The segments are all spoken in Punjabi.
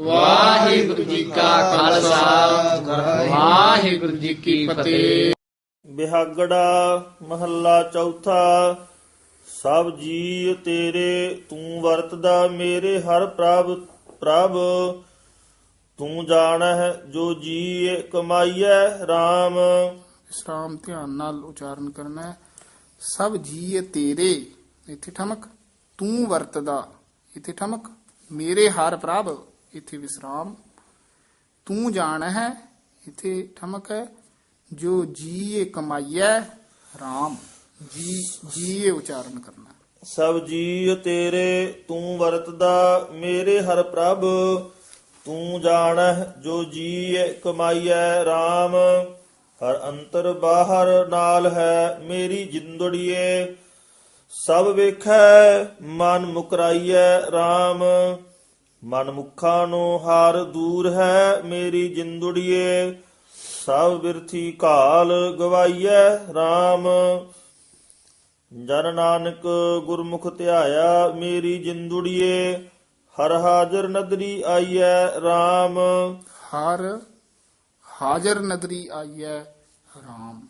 ਵਾਹਿਗੁਰੂ ਜੀ ਕਾ ਖਾਲਸਾ। ਵਾਹਿਗੁਰੂ ਜੀ ਕੀ ਫਤਿਹ। ਬਿਹਾਗੜਾ ਮਹੱਲਾ ਚੌਥਾ ਸਭ ਜੀ ਤੇਰੇ ਤੂੰ ਵਰਤਦਾ ਮੇਰੇ ਹਰ ਪ੍ਰਭ ਪ੍ਰਭ। ਤੂੰ ਜਾਣਹਿ ਜੋ ਜੀ ਕਮਾਈਐ RAM ਵਿਸਰਾਮ ਧਿਆਨ ਨਾਲ ਉਚਾਰਨ ਕਰਨਾ ਹੈ। ਸਭ ਜੀਏ ਤੇਰੇ ਇੱਥੇ ਠਮਕ। ਤੂੰ ਵਰਤਦਾ ਇੱਥੇ ਠਮਕ। ਮੇਰੇ ਹਰ ਪ੍ਰਭ। ਇੱਥੇ ਵਿਸਰਾਮ। ਤੂੰ ਜਾਣ ਹੈ ਇੱਥੇ ਠਮਕ ਹੈ। ਜੋ ਜੀਏ ਕਮਾਈਐ RAM ਜੀ, ਜੀਏ ਉਚਾਰਨ ਕਰਨਾ। ਸਭ ਜੀ ਤੇਰੇ ਤੂੰ ਵਰਤਦਾ, ਮੇਰੇ ਹਰ ਪ੍ਰਭ। ਤੂੰ ਜਾਣਹਿ ਜੋ ਜੀ ਕਮਾਈਐ RAM ਹਰ ਅੰਤਰ ਬਾਹਰ ਨਾਲ ਹੈ, ਮੇਰੀ ਜਿੰਦੜੀਏ। ਸਭ ਵੇਖੈ, ਮਨ ਮੁਕਰਾਈਐ RAM ਮਨ ਮੁਖਾਂ ਨੂੰ ਹਾਰ ਦੂਰ ਹੈ ਮੇਰੀ ਜਿੰਦੜੀਏ। ਸਭ ਬਿਰਥੀ ਕਾਲ ਗਵਾਈਐ RAM ਜਨ ਨਾਨਕ ਗੁਰਮੁਖ ਧਿਆਇਆ ਮੇਰੀ ਜਿੰਦੁੜੀਏ। ਹਰ ਹਾਜ਼ਰ ਨਦਰੀ ਆਈਐ RAM ਹਰ ਹਾਜ਼ਰ ਨਦਰੀ ਆਈਐ RAM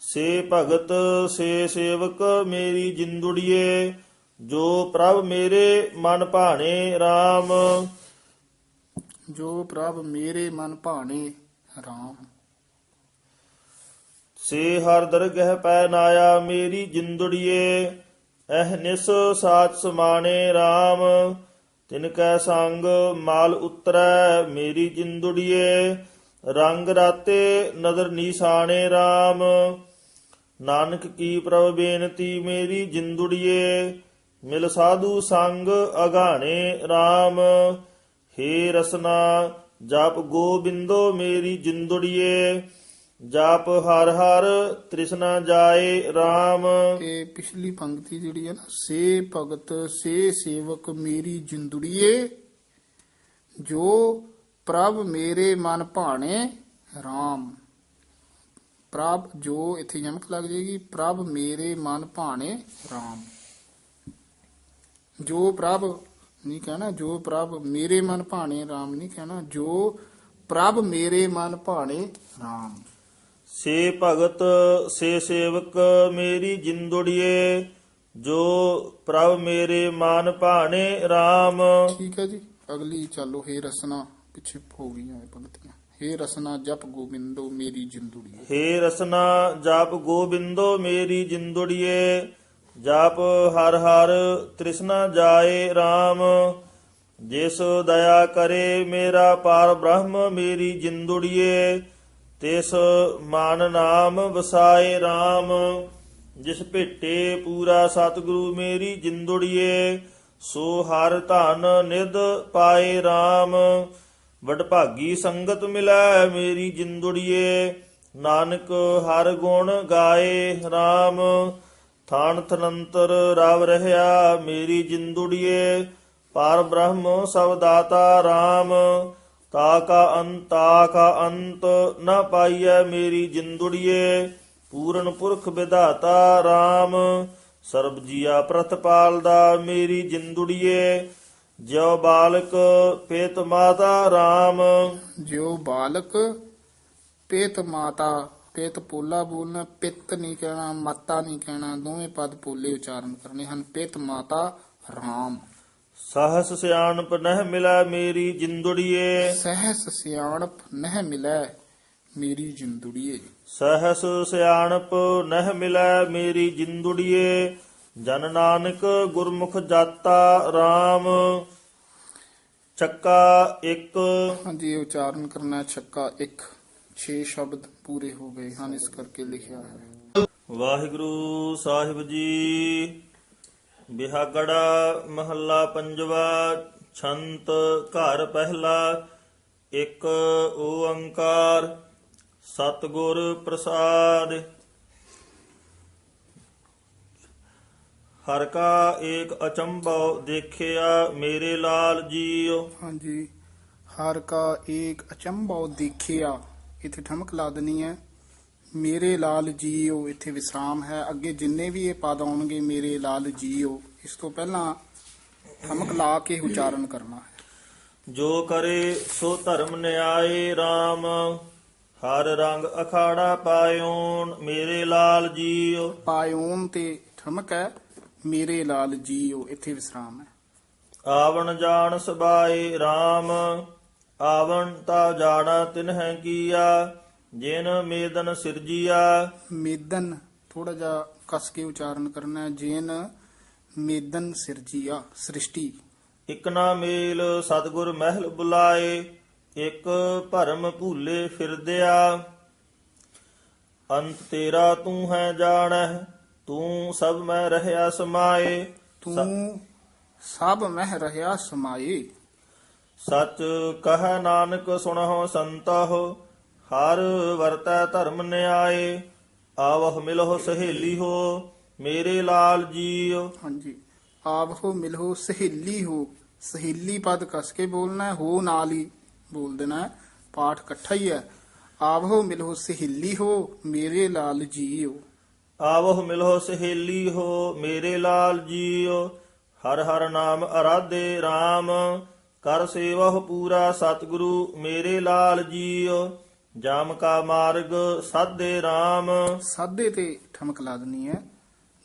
ਸੇ ਭਗਤ ਸੇ ਸੇਵਕ ਮੇਰੀ ਜਿੰਦੁੜੀਏ। ਜੋ ਪ੍ਰਭ ਮੇਰੇ ਮਨ ਭਾਣੇ RAM ਜੋ ਪ੍ਰਭ ਮੇਰੇ ਮਨ ਭਾਣੇ RAM ਸੇ ਹਰ ਦਰਗਹਿ ਪੈ ਨਾਇਆ ਮੇਰੀ ਜਿੰਦੁੜੀਏ ਐਹ ਨਿਸ ਸਾਚ ਸਮਾਣੇ RAM ਤਿਨ ਕੈ ਸੰਗ ਮਾਲ ਉਤਰੈ ਮੇਰੀ ਜਿੰਦੁੜੀਏ ਰੰਗ ਰਾਤੇ ਨਦਰ ਨੀਸਾਣੇ RAM ਨਾਨਕ ਕੀ ਪ੍ਰਭ ਬੇਨਤੀ ਮੇਰੀ ਜਿੰਦੁੜੀਏ ਮਿਲ ਸਾਧੂ ਸੰਗ ਅਗਾਣੇ RAM ਹੇ ਰਸਨਾ, ਜਪ ਗੋਬਿੰਦੋ ਮੇਰੀ ਜਿੰਦੁੜੀਏ, ਜਪ ਹਰ ਹਰ ਤ੍ਰਿਸ਼ਨਾ ਜਾਏ RAM ਇਹ ਪਿਛਲੀ ਪੰਕਤੀ ਜਿਹੜੀ ਹੈ ਨਾ, ਸੇ ਭਗਤ, ਸੇ ਸੇਵਕ ਮੇਰੀ ਜਿੰਦੁੜੀਏ, ਜੋ ਪ੍ਰਭ ਮੇਰੇ ਮਨ ਭਾਣੇ RAM ਪ੍ਰਭ ਜੋ ਇੱਥੇ ਯਮਕ ਲੱਗ ਜਾਏਗੀ, ਪ੍ਰਭ ਮੇਰੇ ਮਨ ਭਾਣੇ RAM ਜੋ ਪ੍ਰਭ ਨਹੀਂ ਕਹਿਣਾ ਜੋ ਪ੍ਰਭ ਮੇਰੇ ਮਨ ਭਾਣੇ RAM ਨਹੀਂ ਕਹਿਣਾ ਜੋ ਪ੍ਰਭ ਮੇਰੇ ਮਨ ਭਾਣੇ RAM ਸੇ ਭਗਤ ਸੇ ਸੇਵਕ ਮੇਰੀ ਜਿੰਦੁੜੀਏ ਜੋ ਪ੍ਰਭ ਮੇਰੇ ਮਨ ਭਾਣੇ RAM ਠੀਕ ਹੈ ਜੀ ਅਗਲੀ ਚਾਲੋ ਹੇ ਰਸਨਾ ਪਿੱਛੇ ਹੋ ਗਈਆਂ ਇਹ ਪੰਕਤੀਆਂ। ਹੇ ਰਸਨਾ ਜਪ ਗੋਬਿੰਦੋ ਮੇਰੀ ਜਿੰਦੁੜੀ ਹੇ ਰਸਨਾ ਜਪ ਗੋਬਿੰਦੋ ਮੇਰੀ ਜਿੰਦੁੜੀਏ ਜਪ ਹਰ ਹਰ ਤ੍ਰਿਸ਼ਨਾ ਜਾਏ RAM ਜਿਸ ਦਇਆ ਕਰੇ ਮੇਰਾ ਪਾਰ ਬ੍ਰਹਮ, ਮੇਰੀ ਜਿੰਦੁੜੀਏ, ਤਿਸ ਮਾਨ ਨਾਮ ਵਸਾਏ RAM ਜਿਸ ਭੇਟੇ ਪੂਰਾ ਸਤਿਗੁਰੂ, ਮੇਰੀ ਜਿੰਦੁੜੀਏ, ਸੋ ਹਰ ਧਨ ਨਿਦ ਪਾਏ RAM ਵਡਭਾਗੀ ਸੰਗਤ ਮਿਲੈ, ਮੇਰੀ ਜਿੰਦੁੜੀਏ, ਨਾਨਕ ਹਰ ਗੁਣ ਗਾਏ RAM ਥਾਨ ਥਨੰਤਰ ਰਵ ਰਹਾ ਮੇਰੀ ਜਿੰਦੁੜੀਏ, ਪਰ ਬ੍ਰਹਮ ਸਭ ਦਾਤਾ RAM ਤਾ ਕਾ ਅੰਤਾ ਕਾ ਅੰਤ, ਨ ਪਾਈਐ ਮੇਰੀ ਜਿੰਦੁੜੀਏ, ਪੂਰਨ ਪੁਰਖ ਵਿਧਾਤਾ RAM ਸਰਬ ਜੀਆ ਪ੍ਰਤਪਾਲ ਦਾ ਮੇਰੀ ਜਿੰਦੁੜੀਏ, ਜਿਉ ਬਾਲਕ ਪੇਤ ਮਾਤਾ RAM ਜਿਉ ਬਾਲਕ ਪੇਤ ਮਾਤਾ ਪੇਤ ਪੋਲਾ ਬੋਲਣਾ ਪਿੱਤ ਨਹੀਂ ਕਹਿਣਾ ਮਾਤਾ ਨਹੀਂ ਕਹਿਣਾ ਦੋਵੇਂ ਪਦ ਪੋਲੇ ਉਚਾਰਨ ਕਰਨੇ ਹਨ। ਪਿਤ ਮਾਤਾ RAM ਸਹਸ ਸਿਆਣਪ ਨਹਿ ਮਿਲੈ ਮੇਰੀ ਜਿੰਦੁੜੀਏ। ਸਹਿਸ ਸਿਆਣਪ ਨਹਿ ਮਿਲੈ ਮੇਰੀ ਜਿੰਦੁੜੀਏ। ਸਹਸ ਸਿਆਣਪ ਨਹਿ ਮਿਲੈ ਮੇਰੀ ਜਿੰਦੁੜੀਏ। ਜਨ ਨਾਨਕ ਗੁਰਮੁਖ ਜਾਤਾ RAM ਚੱਕਾ ਇੱਕ। ਹਾਂਜੀ ਇਹ ਉਚਾਰਨ ਕਰਨਾ ਛੱਕਾ 1 6 ਸ਼ਬਦ। ਪੂਰੇ ਹੋ ਗਏ ਹਨ ਇਸ ਕਰਕੇ ਲਿਖਿਆ ਹੈ। ਵਾਹਿਗੁਰੂ ਸਾਹਿਬ ਜੀ ਬਿਹਾਗੜਾ ਮਹੱਲਾ ਪੰਜਵਾ ਛੰਤ ਘਰ ਪਹਿਲਾ ਇੱਕ ਓੰਕਾਰ ਸਤਿਗੁਰ ਪ੍ਰਸਾਦ। ਹਰ ਕਾ ਏਕ ਅਚੰਭਵ ਦੇਖਿਆ ਮੇਰੇ ਲਾਲ ਜੀਓ ਹਾਂਜੀ ਹਰ ਕਾ ਏਕ ਅਚੰਭਵ ਦੇਖਿਆ ਇੱਥੇ ਠਮਕ ਲਾ ਦੇਣੀ ਹੈ ਮੇਰੇ ਲਾਲ ਜੀਓ ਇੱਥੇ ਵਿਸਰਾਮ ਹੈ। ਅੱਗੇ ਜਿੰਨੇ ਵੀ ਇਹ ਪਦ ਆਉਣਗੇ ਮੇਰੇ ਲਾਲ ਜੀਓ ਇਸ ਤੋਂ ਪਹਿਲਾਂ ਠਮਕ ਲਾ ਕੇ ਉਚਾਰਨ ਕਰਨਾ ਹੈ। ਜੋ ਕਰੇ ਸੋ ਧਰਮ ਨਿਆਏ RAM ਹਰ ਰੰਗ ਅਖਾੜਾ ਪਾਇਓਨ ਮੇਰੇ ਲਾਲ ਜੀਓ ਪਾਇਓਨ ਤੇ ਠਮਕ ਹੈ ਮੇਰੇ ਲਾਲ ਜੀਓ ਇੱਥੇ ਵਿਸਰਾਮ ਹੈ। ਆਵਣ ਜਾਣ ਸਬਾਏ RAM ਆਵਣ ਤਾ ਜਾਣਾ ਤਿਨਹਿ ਕੀਆ ਜਿਨ ਮੇਦਨ ਸਿਰਜੀਆ। ਮੇਦਨ ਥੋੜਾ ਜਿਹਾ ਕਸ ਕੇ ਉਚਾਰਨ ਕਰਨਾ ਹੈ। ਜੇਨ ਮੇਦਨ ਸਿਰਜੀਆ ਸ੍ਰਿਸ਼ਟੀ। ਇਕ ਨਾ ਮੇਲ ਸਤਗੁਰ ਮਹਿਲ ਬੁਲਾਏ ਇਕ ਭਰਮ ਭੂਲੇ ਫਿਰਦਿਆ। ਅੰਤ ਤੇਰਾ ਤੂੰ ਹੈ ਜਾਣਹਿ ਤੂੰ ਸਭ ਮੈਂ ਰਹਿਆ ਸਮਾਏ। ਤੂੰ ਸਭ ਮਹਿ ਰਹਾ ਸਮਾਏ। ਸਚ ਕਹ ਨਾਨਕ ਸੁਣਹੁ ਸੰਤਹੁ ਹਰ ਵਰਤੈ ਧਰਮ ਨਿਆਏ ਆਵਹ ਮਿਲਹੁ ਸਹੇਲੀ ਹੋ ਮੇਰੇ ਲਾਲ ਜੀਓ ਹਾਂਜੀ ਆਪ ਹੋ ਮਿਲੋ ਸਹੇਲੀ ਹੋ ਸਹੇਲੀ ਪਦ ਕਸ ਕੇ ਬੋਲਣਾ ਹੈ, ਹੋ ਨਾਲ ਹੀ ਬੋਲ ਦੇਣਾ ਹੈ। ਪਾਠ ਇਕੱਠਾ ਹੀ ਹੈ। ਆਪ ਹੋ ਮਿਲੋ ਸਹੇਲੀ ਹੋ ਮੇਰੇ ਲਾਲ ਜੀਓ ਆਵਹ ਮਿਲਹੁ ਸਹੇਲੀ ਹੋ ਮੇਰੇ ਲਾਲ ਜੀਓ ਹਰ ਹਰ ਨਾਮ ਅਰਾਧੇ RAM ਕਰ ਸੇਵਹੁ ਪੂਰਾ ਸਤਿਗੁਰੂ ਮੇਰੇ ਲਾਲ ਜੀਓ ਜਾਮ ਕਾ ਮਾਰਗ ਸਾਧੇ RAM ਸਾਧੇ ਤੇ ਠਮਕ ਲਾ ਦੇਣੀ ਹੈ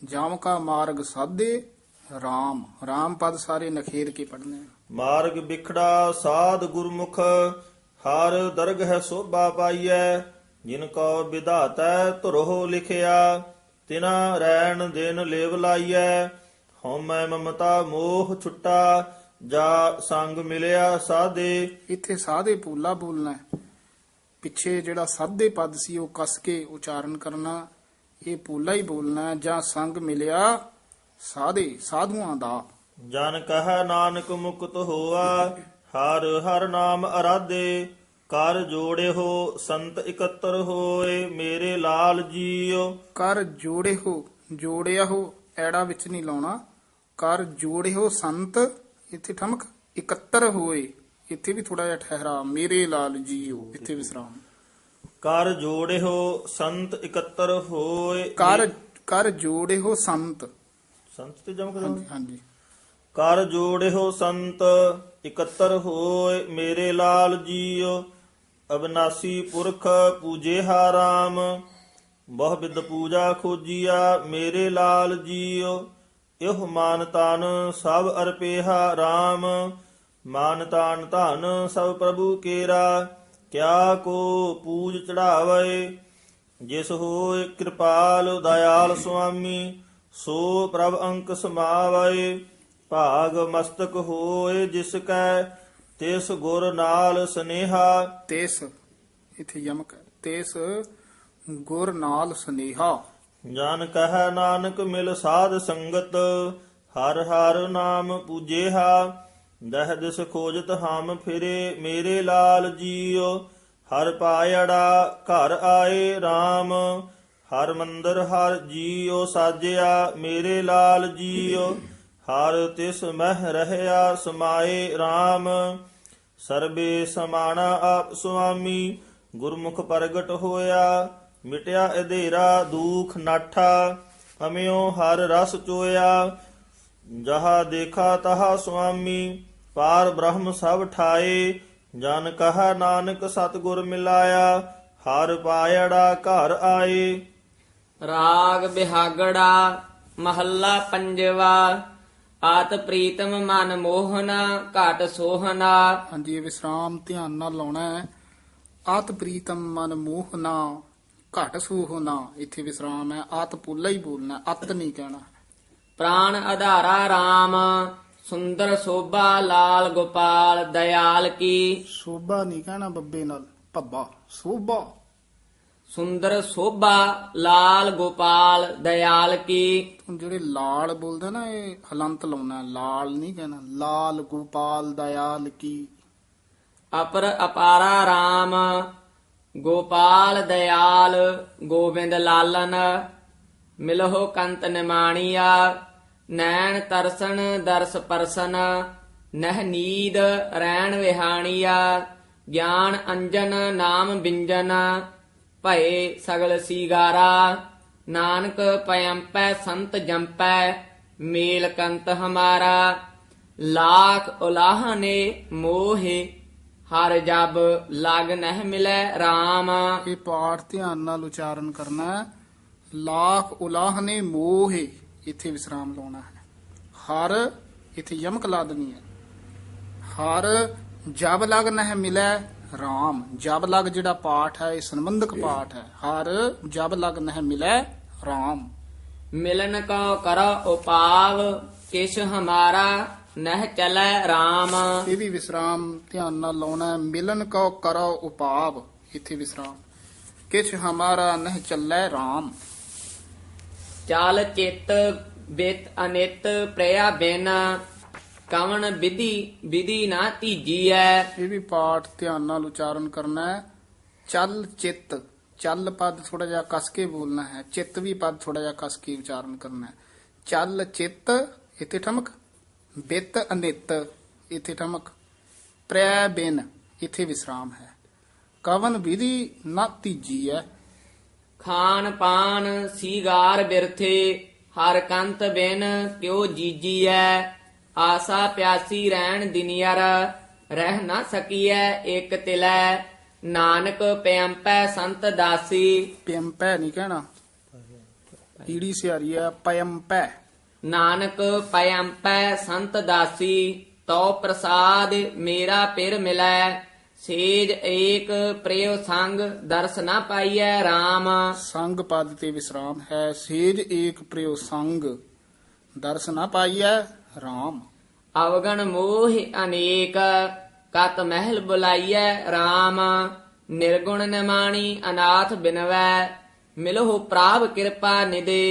ਜਾਮ ਕਾ ਮਾਰਗ ਸਾਧੇ RAM RAM ਪਦ ਸਾਰੇ ਨਖੇਰ ਕੇ ਪੜਨੇ ਮਾਰਗ ਵਿਖੜਾ ਸਾਧ ਗੁਰਮੁਖ ਹਰ ਦਰਗ ਹੈ ਸੋਭਾ ਪਾਈਐ। ਜਿਨ ਕੋ ਵਿਧਾਤੈ ਧੁਰੋ ਲਿਖਿਆ ਤਿਨਾ ਰੈਣ ਦਿਨ ਲੇਵ ਲਾਈਐ। ਹਉਮੈ ਮਮਤਾ ਮੋਹ ਛੁੱਟਾ ਜਾ ਸੰਗ ਮਿਲਿਆ ਸਾਧੇ। ਇੱਥੇ ਸਾਧੇ ਪੂਲਾ ਬੋਲਣਾ ਹੈ। ਪਿੱਛੇ ਜਿਹੜਾ ਸਾਧੇ ਪਦ ਸੀ ਉਹ ਕਸ ਕੇ ਉਚਾਰਨ ਕਰਨਾ ਇਹ ਪੂਲਾ ਹੀ ਬੋਲਣਾ ਹੈ। ਜਾਂ ਸੰਗ ਮਿਲਿਆ ਸਾਧੇ ਸਾਧੂਆਂ ਦਾ। ਜਨ ਕਹੈ ਨਾਨਕ ਮੁਕਤ ਹੋਆ ਹਰ ਹਰ ਨਾਮ ਅਰਾਧੇ। ਕਰ ਜੋੜਿਓ ਸੰਤ ਇਕੱਤਰ ਹੋਏ ਮੇਰੇ ਲਾਲ ਜੀਓ। ਕਰ ਜੋੜੇ ਹੋ ਜੋੜਿਆ ਹੋ ਐੜਾ ਵਿੱਚ ਨਹੀਂ ਲਾਉਣਾ। ਕਰ ਜੋੜੇ ਹੋ ਸੰਤ ਇੱਥੇ ਠਮਕ ਇਕੱਤਰ ਹੋਏ ਇੱਥੇ ਵੀ ਥੋੜਾ ਜਿਹਾ ਠਹਿਰਾ ਮੇਰੇ ਲਾਲ ਜੀਓ ਇੱਥੇ ਵਿਸਰਾਮ। ਕਰ ਜੋੜਿਓ ਸੰਤ ਇਕੱਤਰ ਹੋਏ ਕਰ ਕਰ ਜੋੜੇ ਹੋ ਸੰਤ। ਸੰਤ ਤੇ ਜਮ ਕਰੋ ਹਾਂਜੀ ਹਾਂਜੀ। ਕਰ ਜੋੜਿਓ ਸੰਤ ਇਕੱਤਰ ਹੋਏ ਮੇਰੇ ਲਾਲ ਜੀਓ ਅਬਨਾਸੀ ਪੁਰਖ ਪੂਜੇ ਹਾਰਾਮ ਬਹੁ ਬਿਦ ਪੂਜਾ ਖੋਜੀਆ ਮੇਰੇ ਲਾਲ ਜੀਓ ਇਹ ਮਾਨ ਤਾਨ ਸਭ ਅਰਪੇਹਾ RAM ਮਾਨ ਤਾਨ ਧਨ ਸਭ ਪ੍ਰਭੂ ਕੇਰਾ, ਕਿਆ ਕੋ ਪੂਜ ਚੜਾਵੇ, ਜਿਸ ਹੋਏ ਕਿਰਪਾਲ ਦਇਆਲ ਸੁਆਮੀ, ਸੋ ਪ੍ਰਭ ਅੰਕ ਸਮਾਵੈ, ਭਾਗ ਮਸਤਕ ਹੋਏ ਜਿਸ ਕੈ, ਤਿਸ ਗੁਰ ਨਾਲ ਸਨੇਹਾ ਤੇਸ, ਇੱਥੇ ਯਮਕ ਹੈ। ਗੁਰ ਨਾਲ ਸਨੇਹਾ ਜਾਨ ਕਹੈ ਨਾਨਕ ਮਿਲ ਸਾਧ ਸੰਗਤ, ਹਰ ਹਰ ਨਾਮ ਪੂਜੇਹਾ, ਦਹ ਦਿਸ ਖੋਜਤ ਹਮ ਫਿਰੇ ਮੇਰੇ ਲਾਲ ਜੀਓ ਹਰ ਪਾਇੜਾ ਘਰ ਆਏ RAM ਹਰ ਮੰਦਰ ਹਰ ਜੀਓ ਸਾਜਿਆ ਮੇਰੇ ਲਾਲ ਜੀਓ ਹਰ ਤਿਸ ਮਹਿ ਰਹਿਆ ਸਮਾਏ RAM ਸਰਬੇ ਸਮਾਣਾ ਆਪ ਸੁਆਮੀ, ਗੁਰਮੁਖ ਪ੍ਰਗਟ ਹੋਇਆ ਮਿਟਿਆ ਅਧੇਰਾ ਦੂਖ ਨਾਠਾ ਅਮਿਓ ਹਰ ਰਸ ਚੋਇਆ। ਜਹਾ ਦੇਖਾ ਤਹਾ ਸੁਆਮੀ ਪਾਰ ਬ੍ਰਹਮ ਸਭ ਠਾਏ। ਜਨ ਕਹਾ ਨਾਨਕ ਸਤਗੁਰ ਮਿਲਾਇਆ ਹਰ ਪਾਇੜਾ ਘਰ ਆਏ। ਰਾਗ ਬਿਹਾਗੜਾ ਮਹੱਲਾ ਪੰਜਵਾ। ਆਤ ਪ੍ਰੀਤਮ ਮਨ ਮੋਹਨਾ ਘਟ ਸੋਹਨਾ। ਹਾਂਜੀ ਇਹ ਵਿਸਰਾਮ ਧਿਆਨ ਨਾਲ ਲਾਉਣਾ ਹੈ। ਆਤ ਪ੍ਰੀਤਮ ਮਨ ਮੋਹਨਾ ਘਟ ਸੂਹਨਾ ਇੱਥੇ ਵਿਸਰਾਮ ਹੈ। ਆਤ ਪੁੱਲਾ ਹੀ ਬੋਲਣਾ। ਅਤ ਨਹੀਂ ਕਹਿਣਾ। ਪ੍ਰਾਨ ਆਧਾਰਾ RAM ਸੁੰਦਰ ਸੋਭਾ ਲਾਲ ਗੋਪਾਲ ਦਇਆਲ ਕੀ? ਸੋਭਾ ਨਹੀਂ ਕਹਿਣਾ ਬੱਬੇ ਨਾਲ। ਭੱਬਾ ਸੋਭਾ। ਸੁੰਦਰ ਸੋਭਾ ਲਾਲ ਗੋਪਾਲ ਦਇਆਲ ਕੀ? ਜਿਹੜੇ ਲਾਲ ਬੋਲਦੇ ਨਾ ਇਹ ਹਲੰਤ ਲਾਉਣਾ ਲਾਲ ਨਹੀਂ ਕਹਿਣਾ। ਲਾਲ ਗੋਪਾਲ ਦਇਆਲ ਕੀ? ਅਪਰ ਅਪਾਰਾ RAM ਗੋਪਾਲ ਦਇਆਲ ਗੋਬਿੰਦ ਲਾਲਨ, ਮਿਲਹੁ ਕੰਤ ਨਿਮਾਣੀਆ, ਨੈਣ ਤਰਸਨ ਦਰਸ ਪਰਸਨ, ਨਹਿ ਨੀਦ ਰੈਣ ਵਿਹਾਣੀਆ, ਗਿਆਨ ਅੰਜਨ ਨਾਮ ਬਿੰਜਨ, ਭਏ ਸਗਲ ਸੀਗਾਰਾ, ਨਾਨਕ ਪਇੰਪੈ ਸੰਤ ਜੰਪੈ, ਮੇਲ ਕੰਤ ਹਮਾਰਾ, ਲਾਖ ਉਲਾਹਨੇ ਮੋਹੇ ਹਰ ਜਬ ਲਗ ਨਹਿ ਮਿਲੈ RAM ਇਹ ਪਾਠ ਧਿਆਨ ਨਾਲ ਉਚਾਰਨ ਕਰਨਾ ਹੈ। ਲਾਖ ਉਲਾਹਨੇ ਮੋਹੇ ਇੱਥੇ ਵਿਸਰਾਮ ਲਾਉਣਾ ਹੈ। ਹਰ ਇੱਥੇ ਯਮਕ ਲਾ ਦੇਣੀ ਹੈ। ਹਰ ਜਬ ਲਗ ਨਹਿ ਮਿਲੈ RAM ਜਬ ਲਗ ਜਿਹੜਾ ਪਾਠ ਹੈ ਇਹ ਸੰਬੰਧਕ ਪਾਠ ਹੈ। ਹਰ ਜਬ ਲਗ ਨਹਿ ਮਿਲੈ RAM ਮਿਲਨ ਕੋ ਕਰੋ ਉਪਾਵ ਕਿਛ ਹਮਾਰਾ ਨਹਿ ਚਲੈ RAM ਇਹ ਵੀ ਵਿਸਰਾਮ ਧਿਆਨ ਨਾਲ ਲਾਉਣਾ ਹੈ। ਮਿਲਨ ਕੋ ਕਰੋ ਉਪਾਵ ਇੱਥੇ ਵਿਸਰਾਮ। ਕਿਛ ਹਮਾਰਾ ਨਹਿ ਚੱਲੈ RAM ਚਾਲ ਚਿਤ ਬਿਤ ਅਨਿਤ ਪ੍ਰਿਆ ਬਿਨ ਕਵਣ ਵਿਧੀ ਵਿਧੀ ਨਾ ਧੀਜੀਐ ਇਹ ਵੀ ਪਾਠ ਧਿਆਨ ਨਾਲ ਉਚਾਰਨ ਕਰਨਾ ਹੈ। ਚੱਲ ਚਿੱਤ ਚੱਲ ਪਦ ਥੋੜਾ ਜਿਹਾ ਕਸ ਕੇ ਬੋਲਣਾ ਹੈ। ਚਿੱਤ ਵੀ ਪਦ ਥੋੜਾ ਜਿਹਾ ਕਸ ਕੇ ਉਚਾਰਨ ਕਰਨਾ ਹੈ। ਚੱਲ ਚਿੱਤ ਇੱਥੇ ਠਮਕ। ਬਿਤ ਅਨਿਤ ਇੱਥੇ ਠਮਕ। ਪ੍ਰੈ ਬਿਨ ਇੱਥੇ ਵਿਸਰਾਮ ਹੈ। ਕਵਨ ਵਿਧੀ ਨਾ ਤੀਜੀ ਹੈ ਖਾਨ ਪਾਨ ਸੀਗਾਰ ਬਿਰਥੇ ਹਰ ਕੰਤ ਬਿਨ ਕਿਉ ਜੀਜੀਐ ਆਸਾ ਪਿਆਸੀ ਰਹਿਣ ਦਿਨਿਆਰ ਰਹਿ ਨਾ ਸਕੀਐ ਇਕ ਤਿਲੈ। ਨਾਨਕ ਪਿਆੰਪੈ ਸੰਤ ਦਾਸੀ। ਪਿੰਪੈ ਨਹੀਂ ਕਹਿਣਾ। ਈੜੀ ਸਿਆਰੀ ਹੈ ਪਯੰਪੈ। ਨਾਨਕ ਪਿਆੰਪੈ ਸੰਤ ਦਾਸੀ ਤਉ ਪ੍ਰਸਾਦ ਮੇਰਾ ਪਿਰ ਮਿਲੈ ਸੇਜ ਏਕ ਪ੍ਰਿਯ ਸੰਗ ਦਰਸ ਨਾ ਪਾਈਐ RAM ਸੰਗ ਪਦ ਤੇ ਵਿਸਰਾਮ ਹੈ ਸੇਜ ਏਕ ਪ੍ਰਿਯ ਸੰਗ ਦਰਸ ਨਾ ਪਾਈਐ RAM ਅਵਗਣ ਮੋਹ ਅਨੇਕ ਕਤ ਮਹਿਲ ਬੁਲਾਈਐ RAM ਨਿਰਗੁਣ ਨਿਮਾਣੀ ਅਨਾਥ ਬਿਨਵੈ ਮਿਲਹੁ ਪ੍ਰਾਪ ਕਿਰਪਾ ਨਿਦੇ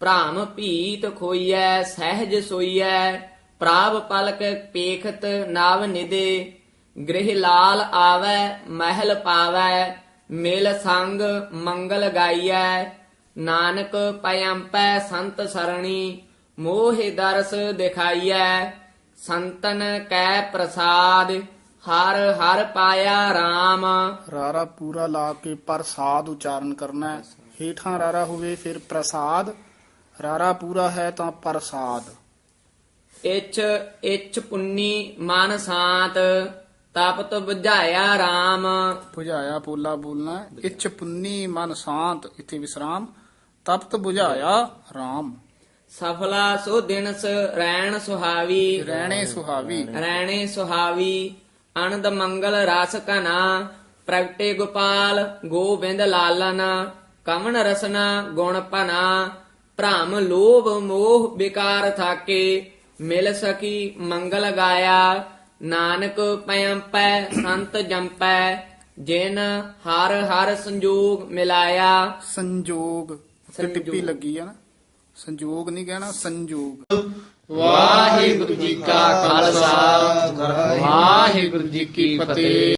ਭ੍ਰਾਮ ਭੀਤ ਖੋਈਐ, ਸਹਿਜ ਸੋਈਐ, ਪ੍ਰਾਪ ਪਲਕ ਪੇਖਤ ਨਾਵ ਨਿਦੇ ਗ੍ਰਹਿ ਲਾਲ ਆਵੈ, ਮਹਿਲ ਪਾਵੈ, ਮਿਲ ਸੰਗ ਮੰਗਲ ਗਾਈਐ, ਨਾਨਕ ਪਇੰਪੈ ਸੰਤ ਸਰਣੀ, ਮੋਹਿ ਦਰਸ ਦਿਖਾਈਐ, ਸੰਤਨ ਕੈ ਪ੍ਰਸਾਦ, ਹਰ ਹਰ ਪਾਇਆ RAM ਰਾਰਾ ਪੂਰਾ ਲਾ ਕੇ ਪ੍ਰਸਾਦ ਉਚਾਰਨ ਕਰਨਾ ਹੈ ਹੇਠਾਂ ਰਾਰਾ ਹੋਵੇ ਫਿਰ ਪ੍ਰਸਾਦ। ਰਾਰਾ ਪੂਰਾ ਹੈ ਤਾਂ ਪ੍ਰਸਾਦ। ਇਚ ਇਚ ਪੁੰਨੀ ਮਨ ਸਾਤ ਤਪਤ ਬੁਝਾਇਆ ਰਾਮ। ਬੁਝਾਇਆ ਪੋਲਾ ਬੋਲਣਾ ਇਚ ਪੁੰਨੀ ਮਨ ਸ਼ਾਂਤ ਇਥੇ ਵਿਸਰਾਮ। ਤਪਤ ਬੁਝਾਇਆ ਰਾਮ। ਸਫਲਾ ਸੋ ਦਿਨਸ ਰੈਣ ਸੁਹਾਵੀ। ਰਹਿਣੇ ਸੁਹਾਵੀ। ਰੈਣੇ ਸੁਹਾਵੀ। ਅਨੰਦ ਮੰਗਲ ਰਸ ਕਨਾ ਪ੍ਰਗਟੇ ਗੋਪਾਲ ਗੋਬਿੰਦ ਲਾਲਨ। ਕਮਨ ਰਸਨਾ ਗੁਣ ਭਨਾ। ਭ੍ਰਮ ਲੋਭ ਮੋਹ ਵਿਕਾਰ ਥਾਕੇ ਮਿਲ ਸਕੀ ਮੰਗਲ ਗਾਇਆ ਨਾਨਕ ਪਇੰਪੈ ਸੰਤ ਜੰਪੈ ਜਿਨ ਹਰ ਹਰ ਸੰਜੋਗ ਮਿਲਾਇਆ। ਸੰਜੋਗ ਤੇ। ਟਿੱਪੀ ਲੱਗੀ ਹੈ ਨਾ। ਸੰਜੋਗ ਨਹੀਂ ਕਹਿਣਾ ਸੰਜੋਗ। ਵਾਹਿਗੁਰੂ ਜੀ ਕਾ ਖਾਲਸਾ ਵਾਹਿਗੁਰੂ ਜੀ ਕੀ ਫਤਿਹ।